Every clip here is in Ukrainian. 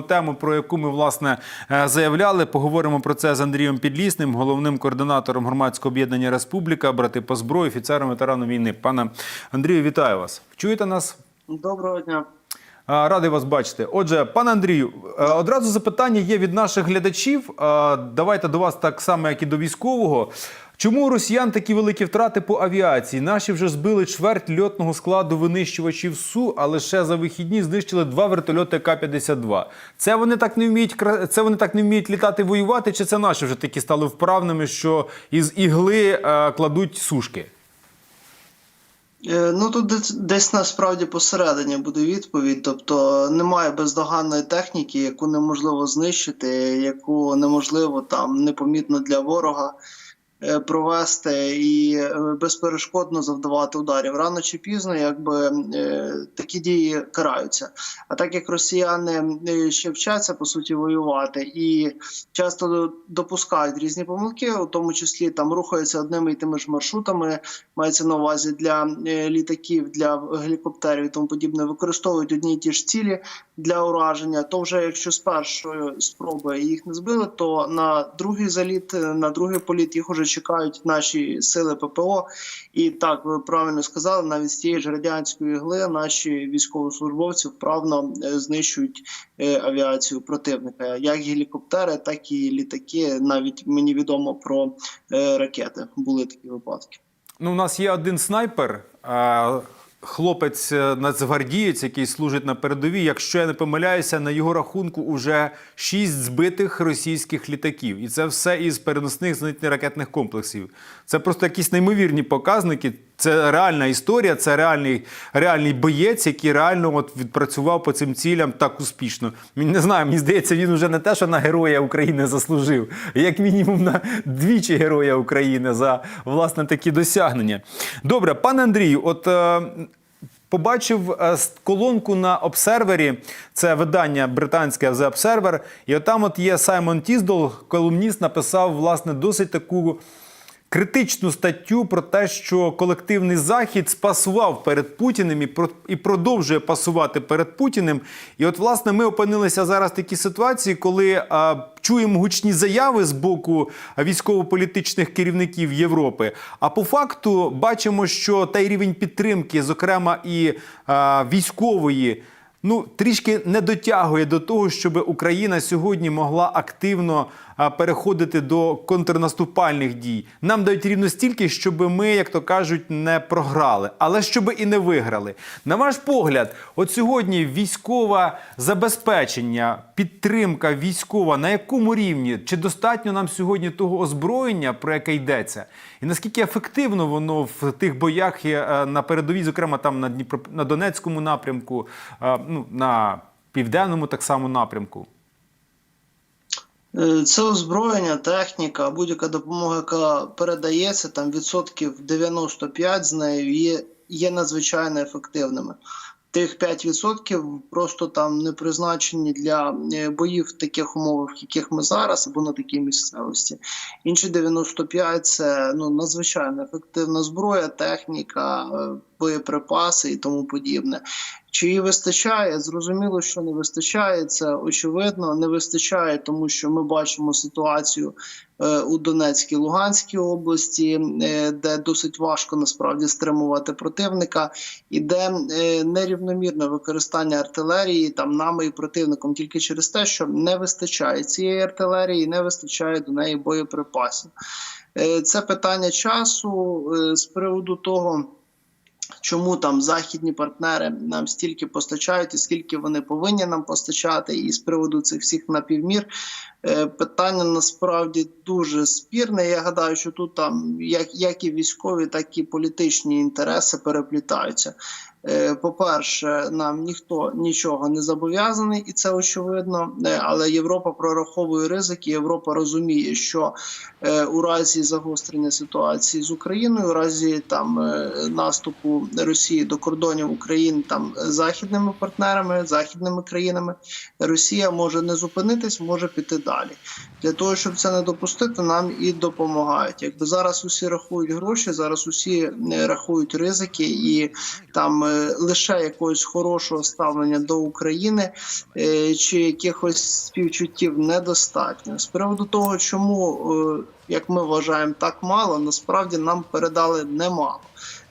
Тему, про яку ми власне е, заявляли, поговоримо про це з Андрієм Підлісним, головним координатором громадського об'єднання Республіка, брати по зброї, офіцером ветераном війни. Пане Андрію, вітаю вас. Чуєте нас? Доброго дня. Радий вас бачити. Отже, пане Андрію, е, одразу запитання є від наших глядачів. Давайте до вас так само, як і до військового. Чому у росіян такі великі втрати по авіації? Наші вже збили чверть льотного складу винищувачів СУ, а лише за вихідні знищили два вертольоти К-52. Це вони так не вміють це вони так не вміють літати воювати, чи це наші вже такі стали вправними, що із ігли е, кладуть сушки? Е, Ну тут десь, насправді посередині буде відповідь. Тобто немає бездоганної техніки, яку неможливо знищити, яку неможливо там непомітно для ворога провести і е, безперешкодно завдавати ударів. Рано чи пізно, якби е, такі дії караються. А так як росіяни е, ще вчаться по суті воювати і часто допускають різні помилки, у тому числі там рухаються одними і тими ж маршрутами, мається на увазі для е, літаків, для гелікоптерів і тому подібне, використовують одні й ті ж цілі для ураження. То вже якщо з першої спроби їх не збили, то на другий заліт, е, на другий політ їх уже чекають наші сили ППО. І так ви правильно сказали, навіть з тієї ж радянської гли наші військовослужбовці вправно е, знищують е, авіацію противника, як гелікоптери, так і літаки. Навіть мені відомо про е, ракети. Були такі випадки. Ну, у нас є один снайпер, хлопець е, нацгвардієць, який служить на передовій. Якщо я не помиляюся, на його рахунку уже шість збитих російських літаків. І це все із переносних зенітно ракетних комплексів. Це просто якісь неймовірні показники. Це реальна історія, це реальний, реальний боєць, який реально от відпрацював по цим цілям так успішно. Він не знаю, мені здається, він вже не те, що на героя України заслужив, як мінімум на двічі героя України за власне такі досягнення. Добре, пане Андрію, от. Е, Побачив е, колонку на обсервері, це видання британське The Observer, і отам от є Саймон Тіздол, колумніст, написав власне досить таку критичну статтю про те, що колективний захід спасував перед Путіним і і продовжує пасувати перед Путіним. І от, власне, ми опинилися зараз в такій ситуації, коли а, чуємо гучні заяви з боку військово-політичних керівників Європи. А по факту бачимо, що той рівень підтримки, зокрема і а, військової. Ну, трішки не дотягує до того, щоб Україна сьогодні могла активно переходити до контрнаступальних дій. Нам дають рівно стільки, щоб ми, як то кажуть, не програли, але щоб і не виграли. На ваш погляд, от сьогодні військове забезпечення, підтримка військова на якому рівні? Чи достатньо нам сьогодні того озброєння, про яке йдеться? І наскільки ефективно воно в тих боях є е, на передовій, зокрема там на Дніпро на Донецькому напрямку, е, ну на південному так само напрямку? Е, Це озброєння, техніка, будь-яка допомога, яка передається, там відсотків 95 з нею є, є надзвичайно ефективними. Тих 5% просто там не призначені для е, боїв в таких умовах, в яких ми зараз, або на такій місцевості. Інші 95 – це ну надзвичайно ефективна зброя, техніка, е, боєприпаси і тому подібне. Чи її вистачає? Зрозуміло, що не вистачає. Це очевидно, не вистачає, тому що ми бачимо ситуацію е, у Донецькій Луганській області, е, де досить важко насправді стримувати противника, і де е, нерівномірне використання артилерії там нами і противником тільки через те, що не вистачає цієї артилерії, не вистачає до неї боєприпасів. Це питання часу з приводу того. Чому там західні партнери нам стільки постачають, і скільки вони повинні нам постачати, і з приводу цих всіх напівмір е, питання насправді дуже спірне. Я гадаю, що тут там як, як і військові, так і політичні інтереси переплітаються. Е, По-перше, нам ніхто нічого не зобов'язаний, і це очевидно. Е, Але Європа прораховує ризики. Європа розуміє, що е, у разі загострення ситуації з Україною, у разі там наступу Росії до кордонів України там західними партнерами, західними країнами, Росія може не зупинитись, може піти далі. Для того щоб це не допустити, нам і допомагають. Якби зараз усі рахують гроші, зараз усі рахують ризики, і там лише якогось хорошого ставлення до України е, чи якихось співчуттів недостатньо. З приводу того, чому, е, як ми вважаємо, так мало, насправді нам передали немало.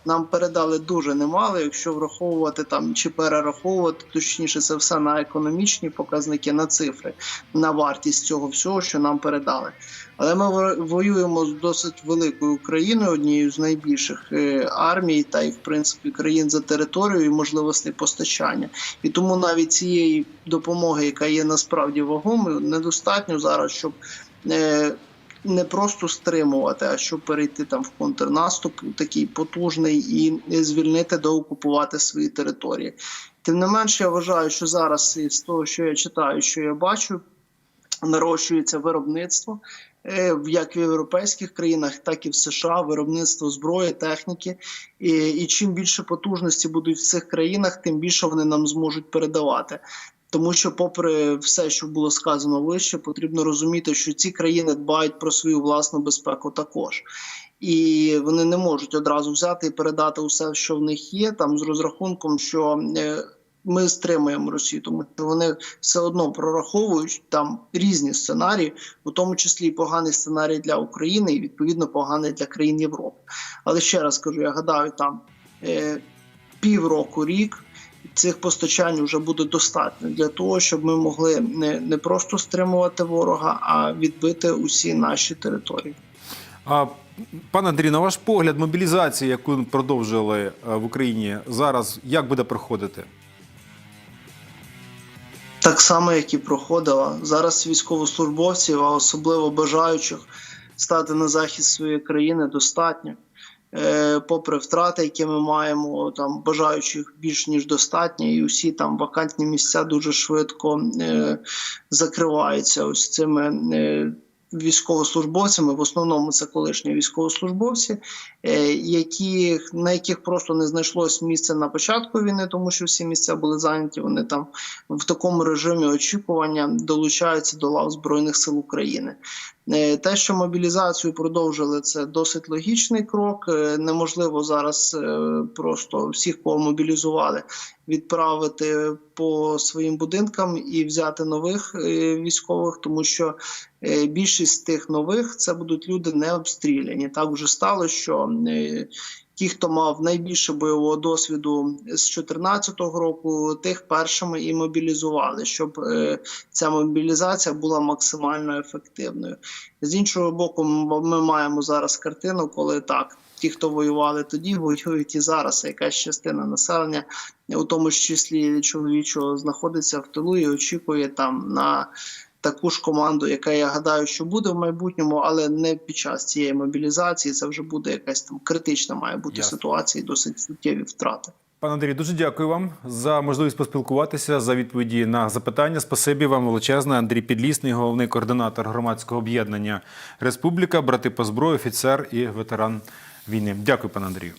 Нам передали дуже немало, якщо враховувати там чи перераховувати, точніше, це все на економічні показники, на цифри, на вартість цього всього, що нам передали. Але ми во- воюємо з досить великою Україною, однією з найбільших е, армій, та й в принципі країн за територією і можливостей постачання. І тому навіть цієї допомоги, яка є насправді вагомою, недостатньо зараз, щоб. Не просто стримувати, а щоб перейти там в контрнаступ такий потужний і звільнити доокупувати свої території. Тим не менше, я вважаю, що зараз із того, що я читаю, що я бачу, нарощується виробництво. е, Як в європейських країнах, так і в США виробництво зброї, техніки. І, і чим більше потужності будуть в цих країнах, тим більше вони нам зможуть передавати. Тому що, попри все, що було сказано вище, потрібно розуміти, що ці країни дбають про свою власну безпеку також. І вони не можуть одразу взяти і передати усе, що в них є, там з розрахунком, що е, ми стримуємо Росію, тому що вони все одно прораховують там різні сценарії, у тому числі і поганий сценарій для України, і відповідно поганий для країн Європи. Але ще раз кажу, я гадаю, там е, півроку, рік цих постачань вже буде достатньо для того, щоб ми могли не, не просто стримувати ворога, а відбити усі наші території. А, пане Андрій, на ваш погляд, мобілізація, яку продовжили е, в Україні зараз, як буде проходити? Так само, як і проходила. Зараз військовослужбовців, а особливо бажаючих стати на захист своєї країни, достатньо. Е, попри втрати, які ми маємо, там бажаючих більш ніж достатньо, і усі там вакантні місця дуже швидко е, закриваються ось цими. Е, Військовослужбовцями, в основному це колишні військовослужбовці, які, на яких просто не знайшлось місця на початку війни, тому що всі місця були зайняті. Вони там в такому режимі очікування долучаються до лав Збройних сил України. Е, Те, що мобілізацію продовжили, це досить логічний крок. Е, Неможливо зараз е, просто всіх, кого мобілізували, відправити по своїм будинкам і взяти нових військових, тому що більшість тих нових це будуть люди не обстріляні. Так вже стало, що ті, хто мав найбільше бойового досвіду з 2014 року, тих першими і мобілізували, щоб е, ця мобілізація була максимально ефективною. З іншого боку, ми маємо зараз картину, коли так. Ті, хто воювали тоді, воюють і зараз. Якась частина населення, у тому ж числі чоловічого, знаходиться в тилу і очікує там на таку ж команду, яка я гадаю, що буде в майбутньому, але не під час цієї мобілізації. Це вже буде якась там критична має бути Ясно. ситуація, і досить суттєві втрати. Пане Андрій, дуже дякую вам за можливість поспілкуватися, за відповіді на запитання. Спасибі вам величезне. Андрій Підлісний, головний координатор громадського об'єднання Республіка, брати по зброї, офіцер і ветеран війни. Дякую, пане Андрію.